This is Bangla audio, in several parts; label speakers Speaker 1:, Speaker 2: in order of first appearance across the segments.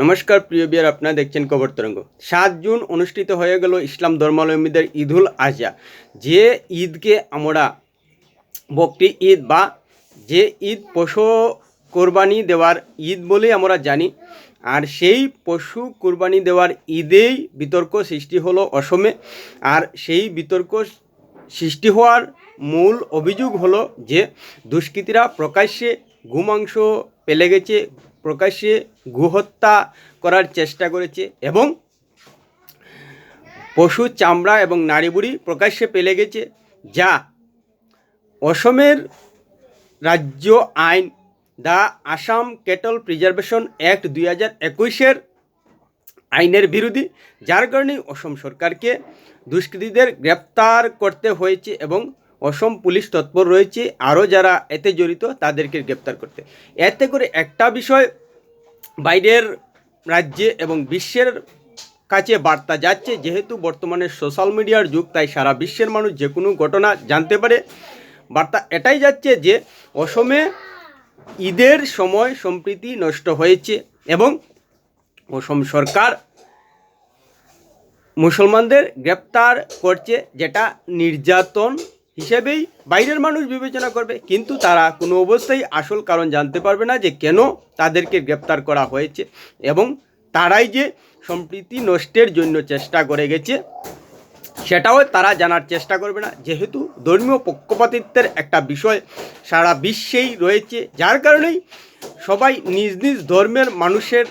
Speaker 1: নমস্কার, প্রিয় বিয়ার, আপনারা দেখছেন কবর তরঙ্গ। সাত জুন অনুষ্ঠিত হয়ে গেল ইসলাম ধর্মাবলম্বীদের ঈদুল আজহা। যে ঈদকে আমরা বকরি ঈদ বা যে ঈদ পশু কোরবানি দেওয়ার ঈদ বলেই আমরা জানি, আর সেই পশু কোরবানি দেওয়ার ঈদেই বিতর্ক সৃষ্টি হলো অসমে। আর সেই বিতর্ক সৃষ্টি হওয়ার মূল অভিযোগ হলো যে, দুষ্কৃতীরা প্রকাশ্যে গুমাংস পেলে গেছে প্রকাশ্যে গুহত্যা করার চেষ্টা করেছে এবং পশু, চামড়া এবং নাড়িবুড়ি প্রকাশ্যে পেলে গেছে, যা অসমের রাজ্য আইন, the Assam cattle preservation act দুই হাজার একুশের আইনের বিরোধী, যার কারণে অসম সরকারকে দুষ্কৃতীদের গ্রেপ্তার করতে হয়েছে এবং অসম পুলিশ তৎপর রয়েছে। আরও যারা এতে জড়িত, তাদেরকে গ্রেপ্তার করতে। এতে করে একটা বিষয় বাইরের রাজ্যে এবং বিশ্বের কাছে বার্তা যাচ্ছে, যেহেতু বর্তমানে সোশ্যাল মিডিয়ার যুগ, তাই সারা বিশ্বের মানুষ যে কোনো ঘটনা জানতে পারে। বার্তা এটাই যাচ্ছে যে, অসমে ঈদের সময় সম্প্রীতি নষ্ট হয়েছে এবং অসম সরকার মুসলমানদের গ্রেপ্তার করছে, যেটা নির্যাতন হিসেবেই বাইরের মানুষ বিবেচনা করবে, কিন্তু তারা কোনো অবস্থায় আসল কারণ জানতে পারবে না যে কেন তাদেরকে গ্রেপ্তার করা হয়েছে এবং তারাই যে সম্প্রীতি নষ্টের জন্য চেষ্টা করে গেছে, সেটাও তারা জানার চেষ্টা করবে না। যেহেতু ধর্মীয় পক্ষপাতিত্বের একটা বিষয় সারা বিশ্বেই রয়েছে, যার কারণেই সবাই নিজ নিজ ধর্মের মানুষের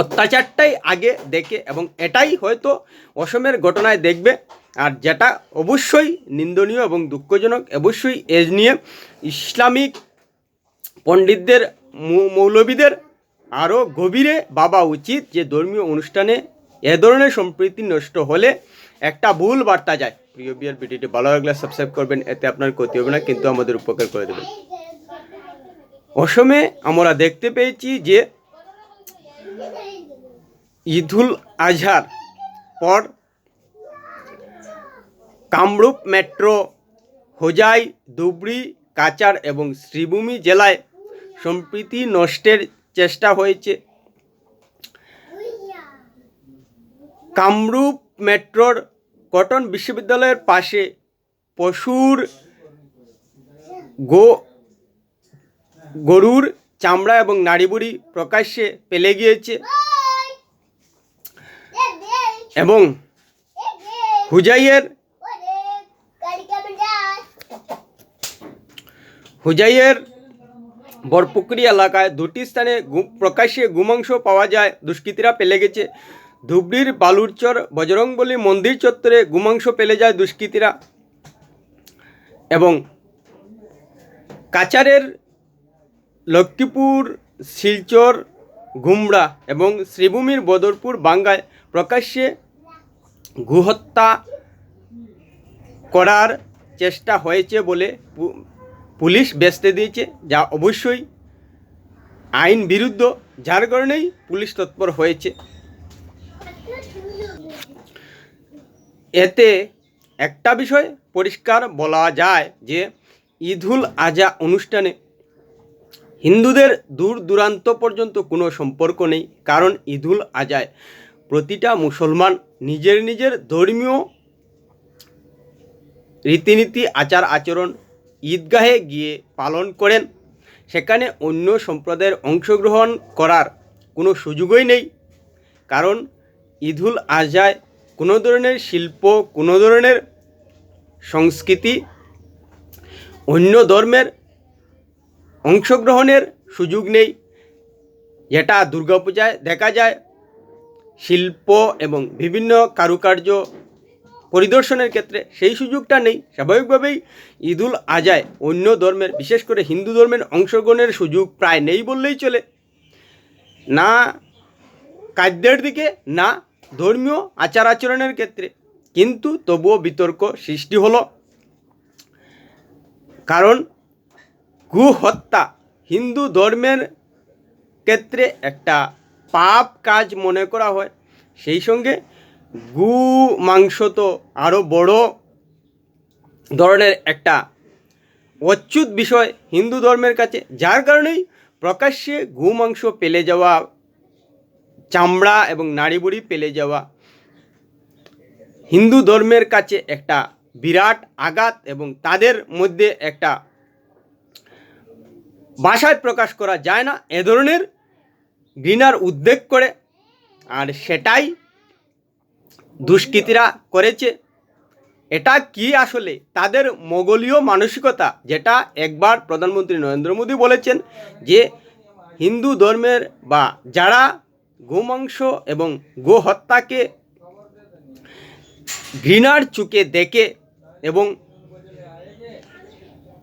Speaker 1: অত্যাচারটাই আগে দেখে এবং এটাই হয়তো অসমের ঘটনায় দেখবে। আর যেটা অবশ্যই নিন্দনীয় এবং দুঃখজনক, অবশ্যই এজ নিয়ে ইসলামিক পণ্ডিতদের মৌলবীদের আরও গভীরে ভাবা উচিত যে ধর্মীয় অনুষ্ঠানে এ ধরনের সম্প্রীতি নষ্ট হলে একটা ভুল বার্তা যায়। প্রিয় বিয়ার ভিডিওটি ভালো লাগলে সাবস্ক্রাইব করবেন, এতে আপনার ক্ষতি হবে না, কিন্তু আমাদের উপকার করে দেবেন অসমে আমরা দেখতে পেয়েছি যে ঈদুল আজহার পর কামরূপ মেট্রো হোজাই ধুবড়ি কাচার এবং শ্রীভূমি জেলায় সম্প্রীতি নষ্টের চেষ্টা হয়েছে। কামরূপ মেট্রোর কটন বিশ্ববিদ্যালয়ের পাশে পশুর গো গরুর চামড়া এবং নাড়িবুড়ি প্রকাশ্যে পেলে গিয়েছে। এবং হুজাইয়ের হুজাইয়ের বরপুকুরি এলাকায় দুটি স্থানে প্রকাশ্যে গুমাংস পাওয়া যায়। দুষ্কৃতীরা পেলে গেছে। ধুবড়ির বালুরচর বজরংবলী মন্দির চত্বরে গুমাংস পেলে যায় দুষ্কৃতীরা। এবং কাচারের লক্ষ্মীপুর, শিলচর গুমড়া এবং শ্রীভূমির বদরপুর বাঙ্গায় প্রকাশ্যে গুহত্যা করার চেষ্টা হয়েছে বলে পুলিশ বেচতে দিয়েছে, যা অবশ্যই আইন বিরুদ্ধ, যার কারণেই পুলিশ তৎপর হয়েছে। এতে একটা বিষয় পরিষ্কার বলা যায় যে, ঈদুল আজা অনুষ্ঠানে হিন্দুদের দূর দূরান্ত পর্যন্ত কোনো সম্পর্ক নেই, কারণ ঈদুল আজায় প্রতিটা মুসলমান নিজের নিজের ধর্মীয় রীতিনীতি আচার আচরণ ঈদগাহে গিয়ে পালন করেন। সেখানে অন্য সম্প্রদায়ের অংশগ্রহণ করার কোনো সুযোগই নেই। কারণ ঈদুল আজহায় কোনো ধরনের শিল্প, কোনো ধরনের সংস্কৃতি, অন্য ধর্মের অংশগ্রহণের সুযোগ নেই। যেটা দুর্গাপূজায় দেখা যায়। শিল্প এবং বিভিন্ন কারুকার্য পরিদর্শনের ক্ষেত্রে সেই সুযোগটা নেই। স্বাভাবিকভাবেই ঈদুল আজায় অন্য ধর্মের, বিশেষ করে হিন্দু ধর্মের অংশগ্রহণের সুযোগ প্রায় নেই বললেই চলে। না কাদ্যের দিকে, না ধর্মীয় আচার আচরণের ক্ষেত্রে। কিন্তু তবুও বিতর্ক সৃষ্টি হলো। কারণ গু হত্যা হিন্দু ধর্মের ক্ষেত্রে একটা পাপ কাজ মনে করা হয়। সেই সঙ্গে গু মাংস তো আরও বড় ধরনের একটা অচ্যুত বিষয় হিন্দু ধর্মের কাছে, যার কারণেই প্রকাশ্যে গু মাংস পেলে যাওয়া, চামড়া এবং নাড়িবুড়ি পেলে যাওয়া হিন্দু ধর্মের কাছে একটা বিরাট আঘাত এবং তাদের মধ্যে একটা ভাষায় প্রকাশ করা যায় না। এ ধরনের ঘৃণার উদ্বেগ করে, আর সেটাই দুষ্কৃতীরা করেছে। এটা কি আসলে? তাদের মোগলীয় মানসিকতা, যেটা একবার প্রধানমন্ত্রী নরেন্দ্র মোদী বলেছেন যে, হিন্দু ধর্মের বা যারা গোমাংস এবং গো হত্যাকে ঘৃণার চুকে দেখে এবং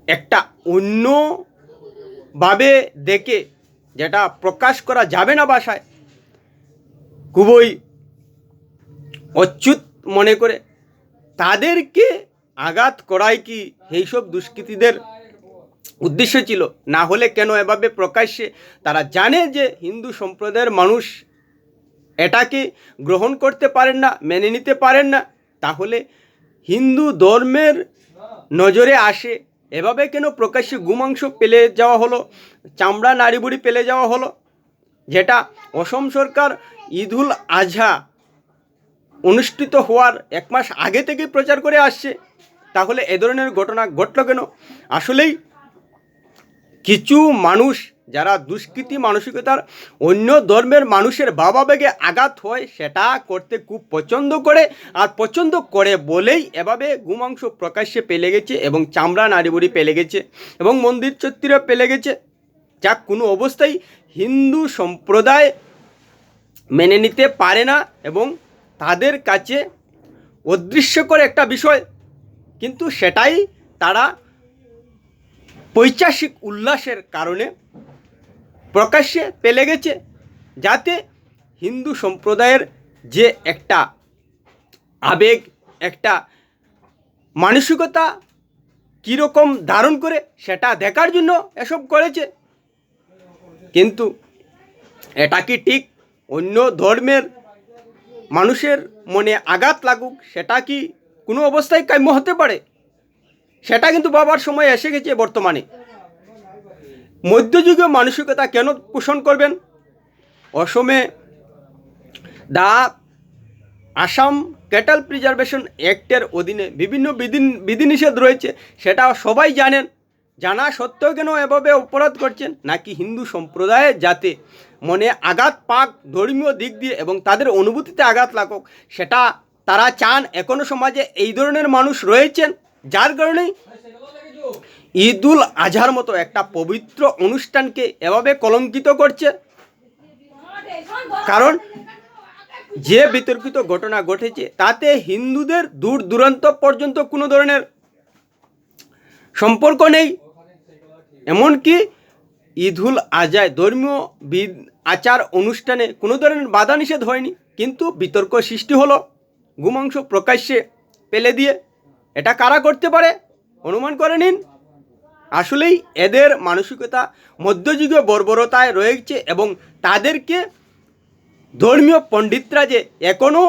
Speaker 1: একটা অন্যভাবে দেখে, যেটা প্রকাশ করা যাবে না বাসায়, খুবই অচ্যুত মনে করে। তাদেরকে আঘাত করাই কি এইসব দুষ্কৃতীদের উদ্দেশ্য ছিল? না হলে কেন এভাবে প্রকাশ্যে? তারা জানে যে হিন্দু সম্প্রদায়ের মানুষ এটাকে গ্রহণ করতে পারেন না, মেনে নিতে পারেন না। তাহলে হিন্দু ধর্মের নজরে আসে। এভাবে কেন প্রকাশ্যে গুমাংস পেলে যাওয়া হলো? চামড়া নাড়িবুড়ি পেলে যাওয়া হলো? যেটা অসম সরকার ঈদুল আজহা অনুষ্ঠিত হওয়ার এক মাস আগে থেকেই প্রচার করে আসছে। তাহলে এ ধরনের ঘটনা ঘটল কেন? আসলেই কিছু মানুষ, যারা দুষ্কৃতি মানসিকতার অন্য ধর্মের মানুষের ভাবাবেগে আঘাত হয়, সেটা করতে খুব পছন্দ করে। আর পছন্দ করে বলেই এভাবে গুমাংস প্রকাশ্যে পেলে গেছে এবং চামড়া নাড়িবুড়ি পেলে গেছে এবং মন্দির চত্বরে পেলে গেছে। যা কোনো অবস্থায় হিন্দু সম্প্রদায় মেনে নিতে পারে না এবং তাদের কাছে অদৃশ্যকর একটা বিষয়, কিন্তু সেটাই তারা পৈচাসিক উল্লাসের কারণে প্রকাশ্যে পেলে গেছে, যাতে হিন্দু সম্প্রদায়ের যে একটা আবেগ, একটা মানসিকতা কীরকম ধারণ করে সেটা দেখার জন্য এসব করেছে। কিন্তু এটা কি ঠিক? অন্য ধর্মের মানুষের মনে আঘাত লাগুক, সেটা কি কোনো অবস্থায় কাম্য হতে পারে? সেটা কিন্তু বাবার সময় এসে গেছে বর্তমানে। মধ্যযুগীয় মানসিকতা কেন পোষণ করবেন? অসমে দা আসাম ক্যাটাল প্রিজার্ভেশন অ্যাক্টের অধীনে বিভিন্ন বিধি বিধিনিষেধ রয়েছে, সেটা সবাই জানেন। জানা সত্ত্বেও কেন এভাবে অপরাধ করছেন? নাকি হিন্দু সম্প্রদায়ে যাতে মনে আঘাত পাক ধর্মীয় দিক দিয়ে এবং তাদের অনুভূতিতে আঘাত লাগুক, সেটা তারা চান এখনও সমাজে এই ধরনের মানুষ রয়েছেন, যার কারণেই ঈদুল আজহার মতো একটা পবিত্র অনুষ্ঠানকে এভাবে কলঙ্কিত করছে। কারণ যে বিতর্কিত ঘটনা ঘটেছে, তাতে হিন্দুদের দূর দূরান্ত পর্যন্ত কোনো ধরনের সম্পর্ক নেই। এমনকি ঈদুল আজায় ধর্মীয় আচার, অনুষ্ঠানে কোনো ধরনের বাধা নিষেধ হয়নি, কিন্তু বিতর্ক সৃষ্টি হলো। গুমাংস প্রকাশ্যে পেলে দিয়ে। এটা কারা করতে পারে? অনুমান করে নিন। আসলেই এদের মানসিকতা মধ্যযুগীয় বর্বরতায় রয়েছে এবং তাদেরকে ধর্মীয় পণ্ডিতরা যে এখনও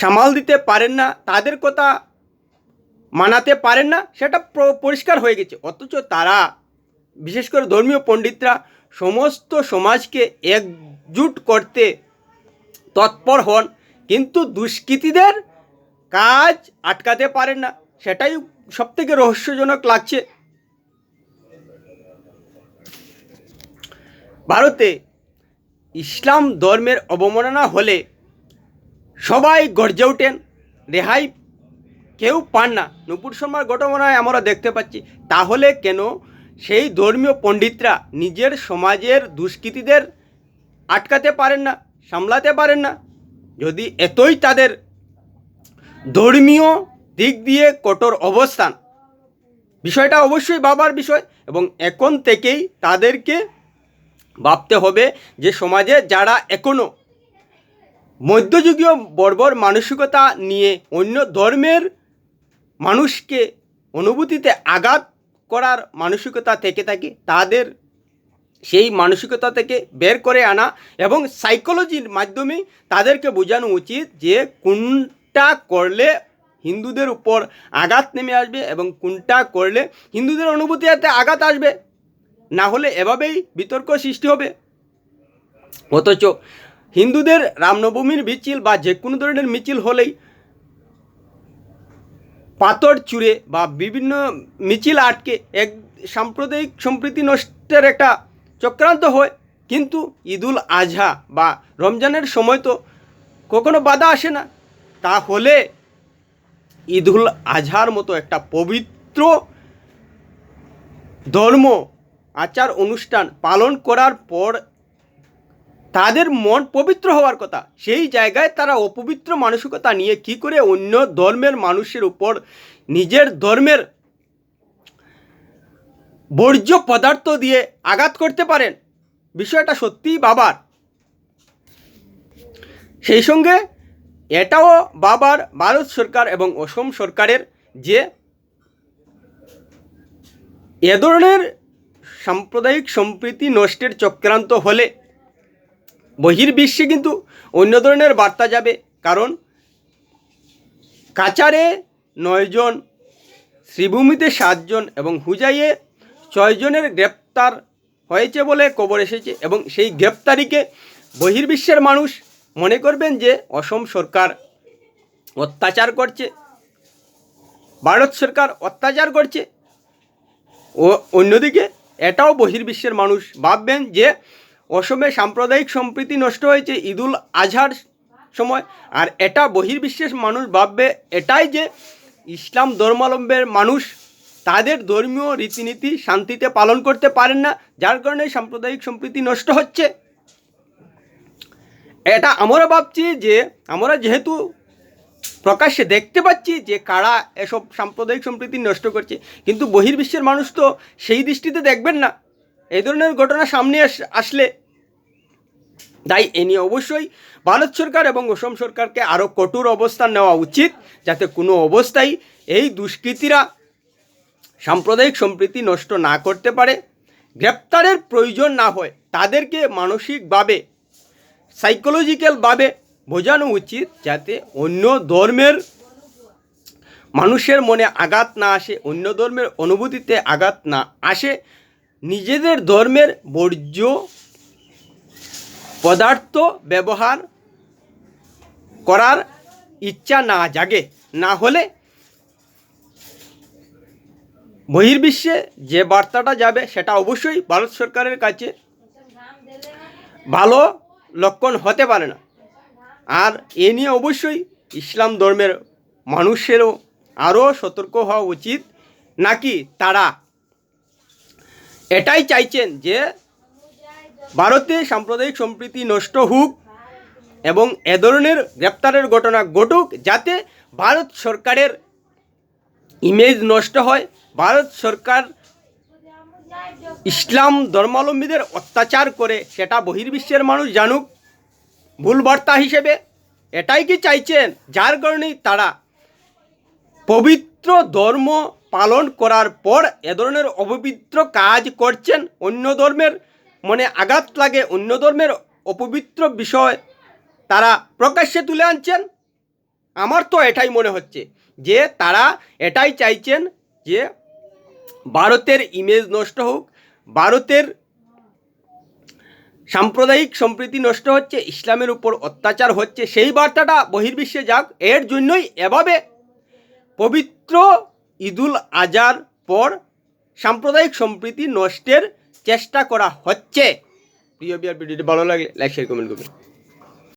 Speaker 1: সামাল দিতে পারেন না, তাদের কথা মানাতে পারেন না, সেটা পরিষ্কার হয়ে গেছে। অথচ তারা বিশেষ করে ধর্মীয় পণ্ডিতরা সমস্ত সমাজকে একজুট করতে তৎপর হন, কিন্তু দুষ্কৃতীদের কাজ আটকাতে পারেন না। সেটাই সব থেকে রহস্যজনক লাগছে। ভারতে ইসলাম ধর্মের অবমাননা হলে সবাই গর্জে ওঠেন, রেহাই কেউ পান না। নুপুর শর্মার ঘটনায় আমরা দেখতে পাচ্ছি। তাহলে কেন সেই ধর্মীয় পণ্ডিতরা নিজের সমাজের দুষ্কৃতীদের আটকাতে পারেন না, সামলাতে পারেন না। যদি এতই তাদের ধর্মীয় দিক দিয়ে কঠোর অবস্থান, বিষয়টা অবশ্যই বাবার বিষয় এবং এখন থেকেই তাদেরকে ভাবতে হবে যে সমাজে যারা এখনও মধ্যযুগীয় বর্বর মানসিকতা নিয়ে অন্য ধর্মের মানুষকে অনুভূতিতে আঘাত করার মানসিকতা থেকে থাকে, তাদের সেই মানসিকতা থেকে বের করে আনা এবং সাইকোলজির মাধ্যমে তাদেরকে বোঝানো উচিত যে কোনটা করলে হিন্দুদের উপর আঘাত নেমে আসবে এবং কোনটা করলে হিন্দুদের অনুভূতি অনুভূতিতে আঘাত আসবে। না হলে এভাবেই বিতর্ক সৃষ্টি হবে। অথচ হিন্দুদের রামনবমীর মিছিল বা যে কোনো ধরনের মিছিল হলেই পাথর চুরে বা বিভিন্ন মিছিল আটকে এক সাম্প্রদায়িক সম্প্রীতি নষ্টের একটা চক্রান্ত হয়। কিন্তু ঈদুল আজহা বা রমজানের সময় তো কখনো বাধা আসে না। তাহলে ঈদুল আজহার মতো একটা পবিত্র ধর্ম, আচার, অনুষ্ঠান পালন করার পর তাদের মন পবিত্র হওয়ার কথা। সেই জায়গায় তারা অপবিত্র মানসিকতা নিয়ে কি করে অন্য ধর্মের মানুষের উপর নিজের ধর্মের বর্জ্য পদার্থ দিয়ে আঘাত করতে পারেন? বিষয়টা সত্যিই বাবার। সেই সঙ্গে এটাও বাবার ভারত সরকার এবং অসম সরকারের যে এ ধরনের সাম্প্রদায়িক সম্প্রীতি নষ্টের চক্রান্ত হলে বহির্বিশ্বে কিন্তু অন্য ধরনের বার্তা যাবে। কারণ কাচারে নয়জন শ্রীভূমিতে সাতজন এবং হুজাইয়ে ছয়জনের গ্রেপ্তার হয়েছে বলে খবর এসেছে এবং সেই গ্রেপ্তারিকে বহির্বিশ্বের মানুষ মনে করবেন যে অসম সরকার অত্যাচার করছে, ভারত সরকার অত্যাচার করছে। ও অন্যদিকে এটাও বহির্বিশ্বের মানুষ ভাববেন যে অসমে সাম্প্রদায়িক সম্প্রীতি নষ্ট হয়েছে ঈদুল আজহার সময়। আর এটা বহির্বিশ্বের মানুষ ভাববে এটাই যে ইসলাম ধর্মাবলম্বের মানুষ তাদের ধর্মীয় রীতিনীতি শান্তিতে পালন করতে পারেন না, যার কারণে সাম্প্রদায়িক সম্প্রীতি নষ্ট হচ্ছে। এটা আমরা ভাবছি যে, আমরা যেহেতু প্রকাশ্যে দেখতে পাচ্ছি যে কারা এসব সাম্প্রদায়িক সম্প্রীতি নষ্ট করছে, কিন্তু বহির্বিশ্বের মানুষ তো সেই দৃষ্টিতে দেখবেন না। এই ধরনের ঘটনা সামনে আস- আসলে তাই এ নিয়ে অবশ্যই ভারত সরকার এবং অসম সরকারকে আরও কঠোর অবস্থান নেওয়া উচিত যাতে কোনো অবস্থায় এই দুষ্কৃতীরা সাম্প্রদায়িক সম্প্রীতি নষ্ট না করতে পারে, গ্রেপ্তারের প্রয়োজন না হয়, তাদেরকে মানসিকভাবে সাইকোলজিক্যালভাবে বোঝানো উচিত যাতে অন্য ধর্মের মানুষের মনে আঘাত না আসে, অন্য ধর্মের অনুভূতিতে আঘাত না আসে। নিজেদের ধর্মের বর্জ্য পদার্থ ব্যবহার করার ইচ্ছা না জাগে, না হলে বহির্বিশ্বে যে বার্তাটা যাবে সেটা অবশ্যই ভারত সরকারের কাছে ভালো লক্ষণ হতে পারে না। আর এ নিয়ে অবশ্যই ইসলাম ধর্মের মানুষেরও আরও সতর্ক হওয়া উচিত। নাকি তারা এটাই চাইছেন যে ভারতে সাম্প্রদায়িক সম্প্রীতি নষ্ট হোক এবং এ ধরনের গ্রেপ্তারের ঘটনা ঘটুক যাতে ভারত সরকারের ইমেজ নষ্ট হয়, ভারত সরকার ইসলাম ধর্মাবলম্বীদের অত্যাচার করে, সেটা বহির্বিশ্বের মানুষ জানুক। ভুল বার্তা হিসেবে এটাই কি চাইছেন? যার কারণেই তারা পবিত্র ধর্ম পালন করার পর এ ধরনের অপবিত্র কাজ করছেন অন্য ধর্মের মনে আঘাত লাগে অন্য ধর্মের অপবিত্র বিষয় তারা প্রকাশ্যে তুলে আনছেন। আমার তো এটাই মনে হচ্ছে যে তারা এটাই চাইছেন যে ভারতের ইমেজ নষ্ট হোক, ভারতের সাম্প্রদায়িক সম্প্রীতি নষ্ট হচ্ছে, ইসলামের উপর অত্যাচার হচ্ছে, সেই বার্তাটা বহির্বিশ্বে যাক। এর জন্যই এভাবে পবিত্র ঈদুল আজার পর সাম্প্রদায়িক সম্প্রীতি নষ্টের চেষ্টা করা হচ্ছে। প্রিয় বিয়ার ভিডিওটি ভালো লাগলে লাইক শেয়ার কমেন্ট করবেন।